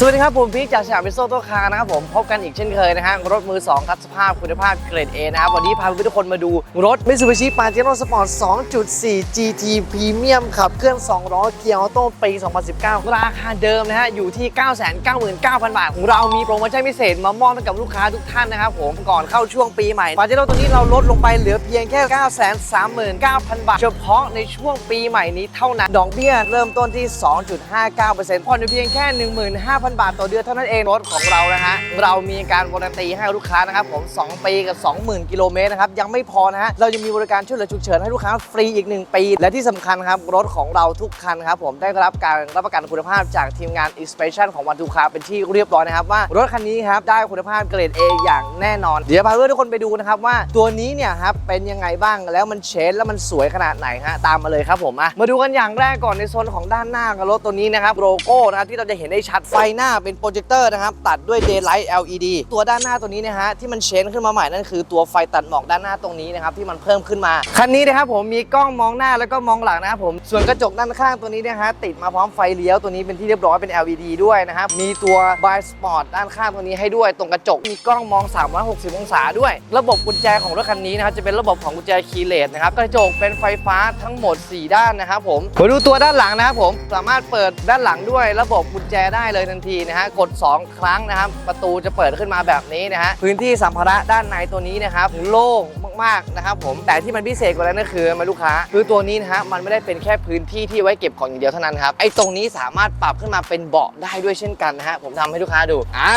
สวัสดีครับ ผมพีคจากสยามพิโซโตคาร์นะครับผมพบกันอีกเช่นเคยนะฮะรถมือ 2คัดสภาพคุณภาพเกรด A นะครับ วันนี้พาทุกคนมาดูรถ Mitsubishi Pajero Sport 2.4 GT Premium ขับเคลื่อน2ล้อเกียร์ออโต้ปี 2019 ราคาเดิมนะฮะ อยู่ที่ 999,000 บาท ของเรามีโปรโมชั่นพิเศษมามอบให้กับลูกค้าทุกท่านนะครับผมก่อนเข้าช่วงปีใหม่ Pajero ตัวนี้เราลดลงไปเหลือเพียงแค่ 939,000 บาท เฉพาะในช่วงปีใหม่นี้เท่านั้นดอกเบี้ยเริ่มต้นที่ 2.59%ผ่อนอยู่เพียงแค่ 15,000บาทต่อเดือนเท่านั้นเองรถของเรานะฮะเรามีการวารันตีให้ลูกค้านะครับผม 2 ปีกับ 20,000 กิโลเมตรนะครับยังไม่พอนะฮะเรายังมีบริการช่วยเหลือฉุกเฉินให้ลูกค้าฟรีอีก 1 ปี และที่สำคัญครับรถของเราทุกคันครับผมได้รับการรับประกันคุณภาพจากทีมงาน Inspection ของวันทูคาเป็นที่เรียบร้อยนะครับว่ารถคันนี้ครับได้คุณภาพเกรด A อย่างแน่นอน เดี๋ยวพาเพื่อนทุกคนไปดูนะครับว่าตัวนี้เนี่ยครับเป็นยังไงบ้างแล้วมันเชนแล้วมันสวยขนาดไหนฮะตามมาเลยครับผมมาดูกันอย่างแรกก่อนในโซนของด้านหน้าของรถตัวนี้นะครับโลโก้นะครับที่เราจะเห็นได้ชัดไฟหน้าเป็นโปรเจคเตอร์นะครับ ตัดด้วย Daylight LED ตัวด้านหน้าตัวนี้นะฮะที่มันเชนขึ้นมาใหม่นั่นคือตัวไฟตัดหมอกด้านหน้าตรงนี้นะครับที่มันเพิ่มขึ้นมา คันนี้นะครับผมมีกล้องมองหน้าแล้วก็มองหลังนะครับผมส่วนกระจกด้านข้างตัวนี้นะฮะติดมาพร้อมไฟเลี้ยวตัวนี้เป็นที่เรียบร้อยเป็น LED ด้วยนะครับมีตัว by sport ด้านข้างตัวนี้ให้ด้วยตรงกระจกมีกล้องมอง 360 องศาด้วย ระบบกุญแจของรถคันนี้นะครับจะเป็นระบบของกุญแจคีย์เลสนะครับกระจกเป็นไฟฟ้าทั้งหมด 4 ด้านนะครับผมมาดูตัวด้านหลังนะครับผมสามารถเปิดด้านหลังด้วยระบบกุญแจได้เลยทันทีนะฮะกด 2 ครั้งนะครับ ประตูจะเปิดขึ้นมาแบบนี้นะฮะพื้นที่สัมภาระด้านในตัวนี้นะครับโล่ง มากๆนะครับผมแต่ที่มันพิเศษกว่านั้นก็คือมาลูกค้า คือตัวนี้นะฮะมันไม่ได้เป็นแค่พื้นที่ที่ไว้เก็บของอย่างเดียวเท่านั้นครับไอ้ตรงนี้สามารถปรับขึ้นมาเป็นเบาะได้ด้วยเช่นกันนะฮะผมทำให้ลูกค้าดูอ่า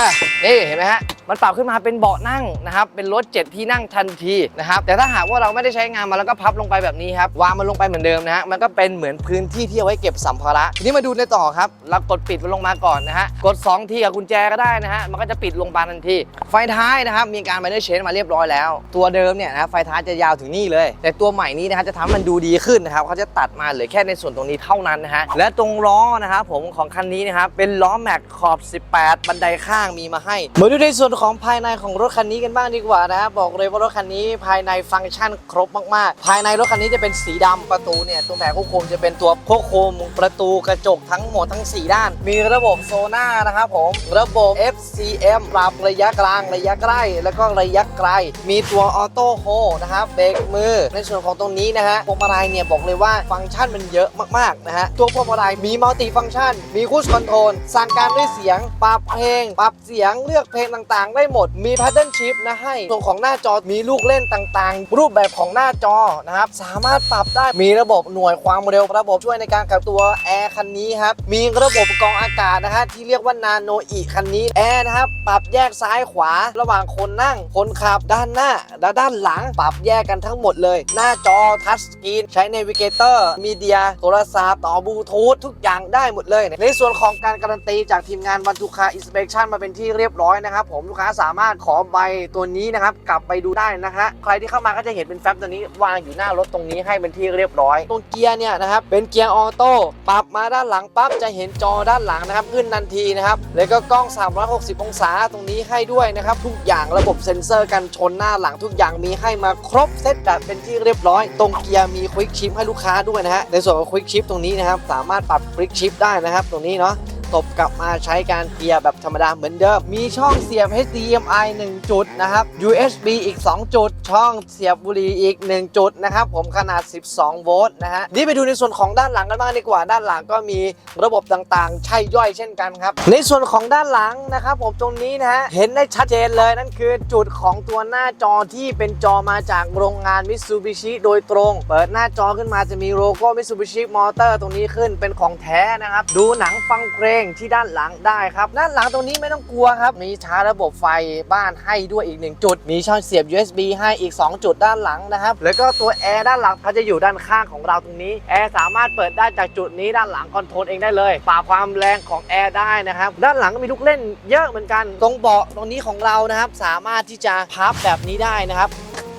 นี่เห็นไหมฮะมันปรับขึ้นมาเป็นเบาะนั่งนะครับเป็นรถ7ที่นั่งทันทีนะครับแต่ถ้าหากว่าเราไม่ได้ใช้งานมาแล้วก็พับลงไปแบบนี้ครับวางมันลงไปเหมือนเดิมนะฮะมันก็เป็นเหมือนพื้นที่ที่เอาไว้เก็บสัมภาระทีนี้มาดูในต่อครับเรากดปิดมันลงมาก่อนนะฮะกด 2 ทีกับกุญแจก็ได้นะฮะมันก็จะปิดลงมาทันทีไฟท้ายนะครับมีการไมเนอร์เชนมาเรียบร้อยแล้ว ตัวเดิมเนี่ยนะไฟท้ายจะยาวถึงนี่เลย แต่ตัวใหม่นี้นะฮะจะทำมันดูดีขึ้นนะครับเขาจะตัดมาเหลือแค่ในส่วนตรงนี้เท่านั้นนะฮะและตรงล้อนะครับผมของคันนี้นะครับเป็นล้อแม็กขอบ 18 บันไดข้างมีมาให้มาดูในส่วนของภายในของรถคันนี้กันบ้างดีกว่านะฮะบอกเลยว่ารถคันนี้ภายในฟังก์ชันครบมากๆ ภายในรถคันนี้จะเป็นสีดำประตูเนี่ยตัวแผงควบคุมจะเป็นตัวควบคุมประตูกระจกทั้งหมดทั้ง 4 ด้าน มีระบบโซน่านะครับผมระบบ FCM ปรับระยะกลางระยะใกล้ แล้วก็ระยะไกล มีตัวออโต้โฮนะครับเบรกมือ ในส่วนของตรงนี้นะฮะพวงมาลัยเนี่ยบอกเลยว่าฟังก์ชันมันเยอะมากๆนะฮะตัวพวงมาลัยมีมัลติฟังก์ชัน มีคูชคอนโทรลสั่งการด้วยเสียง ปรับเพลง ปรับเสียงเลือกเพลงต่างๆ ได้หมดมี Pattern Shift นะให้ส่วนของหน้าจอมีลูกเล่นต่างๆ รูปแบบของหน้าจอนะครับสามารถปรับได้มีระบบหน่วยความเร็วระบบช่วยในการขับตัวแอร์คันนี้ครับมีระบบกรองอากาศนะฮะที่เรียกว่านาโนอีคันนี้แอร์นะครับปรับแยกซ้ายขวาระหว่างคนนั่งคนขับด้านหน้าและด้านหลังปรับแยกกันทั้งหมดเลย หน้าจอทัชสกรีนใช้เนวิเกเตอร์มีเดียโทรศัพท์ต่อบลูทูธทุกอย่างได้หมดเลย ในส่วนของการการันตีจากทีมงานวันทุกคาอินสเป t ชันมาเป็นที่เรียบร้อยนะครับผมลูกค้าสามารถขอใบตัวนี้นะครับกลับไปดูได้นะฮะใครที่เข้ามาก็จะเห็นเป็นแฟ้มตัวนี้วางอยู่หน้ารถตรงนี้ให้เป็นที่เรียบร้อย ตรงเกียร์เนี่ยนะครับเป็นเกียร์ออโต้ปรับมาด้านหลังปั๊บจะเห็นจอด้านหลังนะครับขึ้นทันทีนะครับแล้วก็กล้อง 360 องศาตรงนี้ให้ด้วยนะครับทุกอย่างระบบเซ็นเซอร์กันชนหน้าหลังทุกอย่างมีให้มาครบเซตแบบเป็นที่เรียบร้อย ตรงเกียร์มีควิกชิปให้ลูกค้าด้วยนะฮะในส่วนของควิกชิปตรงนี้นะครับสามารถปรับควิกชิปได้นะครับตรงนี้เนาะ ตบกลับมาใช้การเกียร์แบบธรรมดาเหมือนเดิม มีช่องเสียบ HDMI 1 จุดนะครับ USB อีก 2 จุด ช่องเสียบบุหรี่อีก 1 จุดนะครับ ผมขนาด 12 โวลต์นะฮะ นี่ไปดูในส่วนของด้านหลังกันบ้างดีกว่า ด้านหลังก็มีระบบต่างๆ ใช่ย่อยเช่นกันครับ ในส่วนของด้านหลังนะครับผมตรงนี้นะฮะ เห็นได้ชัดเจนเลยนั่นคือจุดของตัวหน้าจอที่เป็นจอมาจากโรงงาน Mitsubishi โดยตรง เปิดหน้าจอขึ้นมาจะมีโลโก้ Mitsubishi Motor ตรงนี้ขึ้นเป็นของแท้นะครับ ดูหนังฟังเพลงที่ด้านหลังได้ครับ ด้านหลังตรงนี้ไม่ต้องกลัวครับ มีชาร์จระบบไฟบ้านให้ด้วยอีก 1 จุด มีช่องเสียบ USB ให้อีก 2 จุดด้านหลังนะครับ แล้วก็ตัวแอร์ด้านหลังเขาจะอยู่ด้านข้างของเราตรงนี้ แอร์สามารถเปิดได้จากจุดนี้ด้านหลังคอนโทรลเองได้เลย ปรับความแรงของแอร์ได้นะครับ ด้านหลังก็มีลูกเล่นเยอะเหมือนกัน ตรงเบาะตรงนี้ของเรานะครับ สามารถที่จะพับแบบนี้ได้นะครับ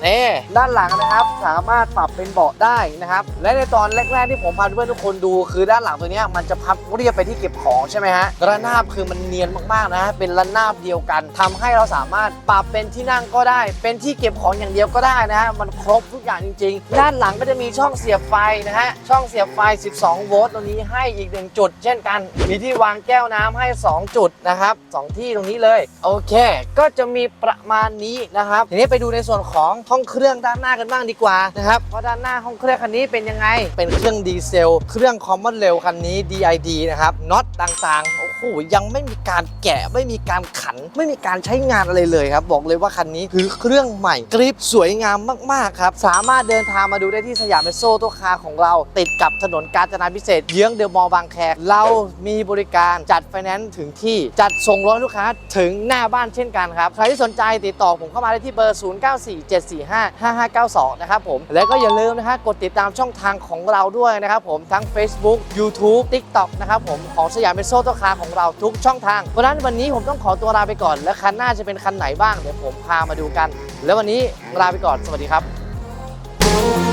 นี่ด้านหลังนะครับสามารถปรับเป็นเบาะได้นะครับและในตอนแรกๆที่ผมพาเพื่อนทุกคนดู คือด้านหลังตัวนี้มันจะพับเรียบไปที่เก็บของใช่ไหมฮะระนาบคือมันเนียนมากๆนะเป็นระนาบเดียวกันทำให้เราสามารถปรับเป็นที่นั่งก็ได้ เป็นที่เก็บของอย่างเดียวก็ได้นะฮะมันครบทุกอย่างจริง ๆ ด้านหลังก็จะมีช่องเสียบไฟนะฮะช่องเสียบไฟ 12 โวลต์ตรงนี้ให้อีกหนึ่งจุด เช่นกัน มีที่วางแก้วน้ำให้ 2 จุดนะครับสองที่ตรงนี้เลยโอเค ก็จะมีประมาณนี้นะครับทีนี้ไปดูในส่วนของห้องเครื่องด้านหน้ากันบ้างดีกว่านะครับเพราะด้านหน้าห้องเครื่องคันนี้เป็นยังไง เป็นเครื่องดีเซล เครื่องคอมมอนเรลคันนี้ DID นะครับน็อตต่างๆ หยังไม่มีการแกะไม่มีการขัน ไม่มีการใช้งานอะไรเลยครับ บอกเลยว่าคันนี้คือเครื่องใหม่กริปสวยงามมาก ๆ ครับ สามารถเดินทางมาดูได้ที่สยามเมโซตัวคาของเรา ติดกับถนนกาญจนาพิเศษเยื้องเดอะมอลล์บางแคเรามีบริการจัดไฟแนนซ์ถึงที่จัดส่งรถลูกค้าถึงหน้าบ้านเช่นกันครับ ใครที่สนใจติดต่อผมเข้ามาได้ที่เบอร์ 0947455592 นะครับผม แล้วก็อย่าลืมนะฮะกดติดตามช่องทางของเราด้วยนะครับผมทั้ง Facebook YouTube TikTok นะครับผมของสยามเมโซตัวคาของของเราทุกช่องทาง เพราะฉะนั้นวันนี้ผมต้องขอตัวลาไปก่อน และคันหน้าจะเป็นคันไหนบ้างเดี๋ยวผมพามาดูกัน แล้ววันนี้ลาไปก่อนสวัสดีครับ